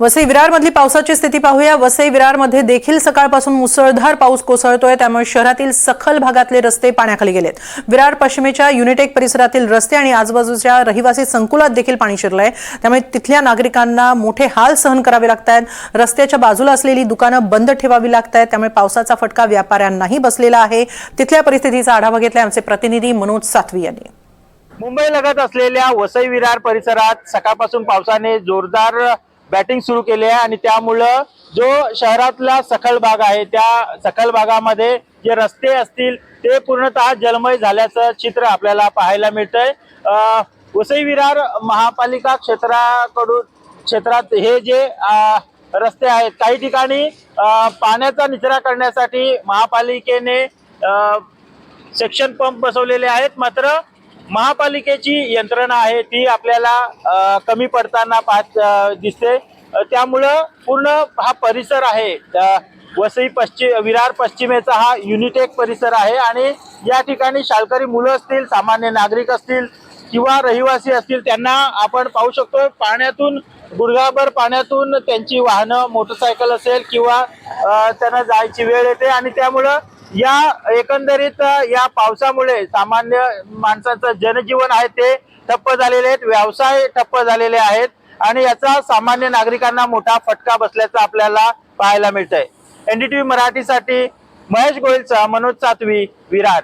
वसई विरारमधली पावसाची स्थिती पाहूया. वसई विरारमध्ये देखील सकाळपासून मुसळधार पाऊस कोसळतोय. त्यामुळे शहरातील सखल भागातले रस्ते पाण्याखाली गेलेत. विरार पश्चिमेच्या युनिटेक परिसरातील रस्ते आणि आजूबाजूच्या रहिवासी संकुलात देखील पाणी शिरलंय. त्यामुळे तिथल्या नागरिकांना मोठे हाल सहन करावे लागत आहेत रस्त्याच्या बाजूला असलेली दुकानं बंद ठेवावी लागत आहेत त्यामुळे पावसाचा फटका व्यापाऱ्यांनाही बसलेला आहे. तिथल्या परिस्थितीचा आढावा घेतलाय आमचे प्रतिनिधी मनोज सातवी यांनी. मुंबई लगत असलेल्या वसई विरार परिसरात सकाळपासून पावसाने जोरदार बॅटिंग सुरू केली आहे आणि त्यामुळं जो शहरातला सखल भाग आहे त्या सखल भागामध्ये जे रस्ते असतील ते पूर्णतः जलमय झाल्याचं चित्र आपल्याला पाहायला मिळतंय. वसई विरार महापालिका क्षेत्राकडून क्षेत्रात हे जे रस्ते आहेत काही ठिकाणी पाण्याचा निचरा करण्यासाठी महापालिकेने सेक्शन पंप बसवलेले आहेत. मात्र महापालिकेची यंत्रणा आहे ती आपल्याला कमी पडताना पाहत दिसते. त्यामुळं पूर्ण हा परिसर आहे. वसई पश्चिम विरार पश्चिमेचा हा युनिटेक परिसर आहे आणि या ठिकाणी शाळकरी मुलं असतील सामान्य नागरिक असतील किंवा रहिवासी असतील त्यांना आपण पाहू शकतो पाण्यातून गुडघाभर पाण्यातून त्यांची वाहनं मोटरसायकल असेल किंवा त्यांना जायची वेळ येते आणि त्यामुळं या एकंदरीत या पावसामुळे सामान्य माणसाचं जनजीवन आहे ते ठप्प झालेले आहेत व्यवसाय ठप्प झालेले आहेत आणि याचा सामान्य नागरिकांना मोठा फटका बसल्याचं आपल्याला पाहायला मिळतंय. एनडीटीव्ही मराठीसाठी महेश गोयलचा मनोज सातवी विराट.